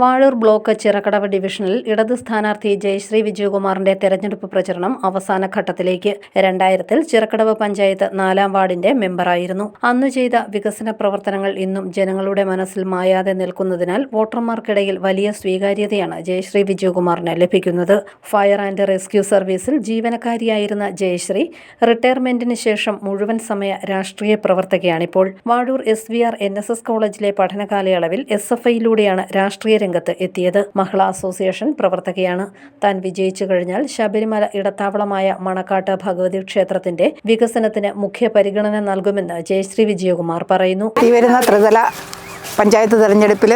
Vazhoor block Chirakkadavu ഡിവിഷനിൽ ഇടത് സ്ഥാനാർത്ഥി ജയശ്രീ വിജയകുമാറിന്റെ തെരഞ്ഞെടുപ്പ് പ്രചരണം അവസാന ഘട്ടത്തിലേക്ക്. രണ്ടായിരത്തിൽ ചിറക്കടവ് പഞ്ചായത്ത് നാലാം വാർഡിന്റെ മെമ്പറായിരുന്നു. അന്നു ചെയ്ത വികസന പ്രവർത്തനങ്ങൾ ഇന്നും ജനങ്ങളുടെ മനസ്സിൽ മായാതെ നിൽക്കുന്നതിനാൽ വോട്ടർമാർക്കിടയിൽ വലിയ സ്വീകാര്യതയാണ് ജയശ്രീ വിജയകുമാറിന് ലഭിക്കുന്നത്. ഫയർ ആൻഡ് റെസ്ക്യൂ സർവീസിൽ ജീവനക്കാരിയായിരുന്ന ജയശ്രീ റിട്ടയർമെന്റിന് ശേഷം മുഴുവൻ സമയ രാഷ്ട്രീയ പ്രവർത്തകയാണിപ്പോൾ. Vazhoor S V R N S S കോളേജിലെ പഠനകാലയളവിൽ എസ് എഫ് ഐയിലൂടെയാണ് രാഷ്ട്രീയ രംഗത്ത് എത്തിയത്. മഹിളാ അസോസിയേഷൻ പ്രവർത്തകയാണ്. താൻ വിജയിച്ചു കഴിഞ്ഞാൽ ശബരിമല ഇടത്താവളമായ മണക്കാട്ട് ഭഗവതി ക്ഷേത്രത്തിന്റെ വികസനത്തിന് മുഖ്യ പരിഗണന നൽകുമെന്ന് ജയശ്രീ വിജയകുമാർ പറയുന്നു. വരുന്ന ത്രിതല പഞ്ചായത്ത് തെരഞ്ഞെടുപ്പിൽ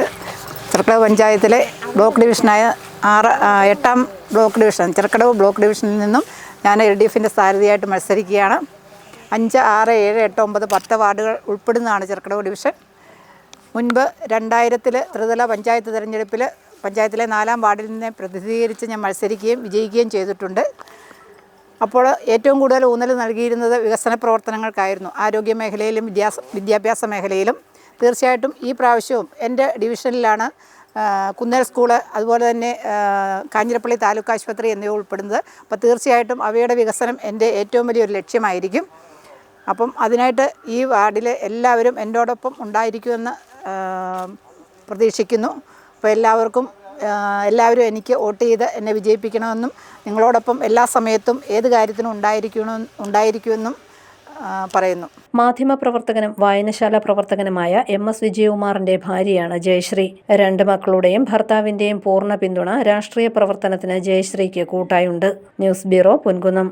ചെറുക്കടവ് പഞ്ചായത്തിലെ ബ്ലോക്ക് ഡിവിഷനായ ആറ് എട്ടാം ബ്ലോക്ക് ഡിവിഷൻ ചെറുക്കടവ് ബ്ലോക്ക് ഡിവിഷനിൽ നിന്നും ഞാൻ എൽ ഡി എഫിന്റെ സാരഥിയായിട്ട് മത്സരിക്കുകയാണ്. അഞ്ച് ആറ് ഏഴ് എട്ട് ഒമ്പത് പത്ത് വാർഡുകൾ ഉൾപ്പെടുന്നതാണ് ചെറുക്കടവ് ഡിവിഷൻ. മുൻപ് രണ്ടായിരത്തിൽ ത്രിതല പഞ്ചായത്ത് തിരഞ്ഞെടുപ്പിൽ പഞ്ചായത്തിലെ നാലാം വാർഡിൽ നിന്ന് പ്രതിനിധീകരിച്ച് ഞാൻ മത്സരിക്കുകയും വിജയിക്കുകയും ചെയ്തിട്ടുണ്ട്. അപ്പോൾ ഏറ്റവും കൂടുതൽ ഊന്നൽ നൽകിയിരുന്നത് വികസന പ്രവർത്തനങ്ങൾക്കായിരുന്നു. ആരോഗ്യ മേഖലയിലും വിദ്യാസ വിദ്യാഭ്യാസ മേഖലയിലും. തീർച്ചയായിട്ടും ഈ പ്രാവശ്യവും എന്റെ ഡിവിഷനിലാണ് കുന്നേൽ സ്കൂൾ അതുപോലെ തന്നെ കാഞ്ഞിരപ്പള്ളി താലൂക്ക് ആശുപത്രി എന്നിവ ഉൾപ്പെടുന്നത്. അപ്പോൾ തീർച്ചയായിട്ടും അവയുടെ വികസനം എന്റെ ഏറ്റവും വലിയൊരു ലക്ഷ്യമായിരിക്കും. അപ്പം അതിനായിട്ട് ഈ വാർഡിലെ എല്ലാവരും എന്നോടൊപ്പം ഉണ്ടായിരിക്കുമെന്ന് പ്രതീക്ഷിക്കുന്നു. അപ്പോൾ എല്ലാവർക്കും എല്ലാവരും എനിക്ക് വോട്ട് ചെയ്ത് എന്നെ വിജയിപ്പിക്കണമെന്നും നിങ്ങളോടൊപ്പം എല്ലാ സമയത്തും ഏത് കാര്യത്തിനും ഉണ്ടായിരിക്കണം ഉണ്ടായിരിക്കുമെന്നും പറയുന്നു. മാധ്യമ പ്രവർത്തകനും വായനശാല പ്രവർത്തകനുമായ എം എസ് വിജയകുമാറിന്റെ ഭാര്യയാണ് ജയശ്രീ. രണ്ട് മക്കളുടെയും ഭർത്താവിന്റെയും പൂർണ പിന്തുണ രാഷ്ട്രീയ പ്രവർത്തനത്തിന് ജയശ്രീക്ക് കൂട്ടായുണ്ട്. News bureau Ponkunnam.